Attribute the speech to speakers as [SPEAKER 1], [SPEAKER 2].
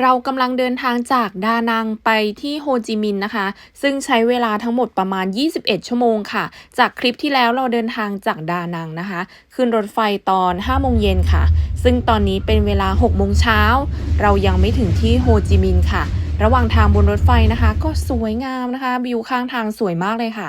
[SPEAKER 1] เรากำลังเดินทางจากดานังไปที่โฮจิมินห์นะคะ ซึ่งใช้เวลาทั้งหมดประมาณ 21 ชั่วโมงค่ะ จากคลิปที่แล้วเราเดินทางจากดานังนะคะ ขึ้นรถไฟตอน 5 โมงเย็นค่ะ ซึ่งตอนนี้เป็นเวลา 6 โมงเช้า เรายังไม่ถึงที่โฮจิมินห์ค่ะ ระหว่างทางบนรถไฟนะคะ ก็สวยงามนะคะวิวข้างทางสวยมากเลยค่ะ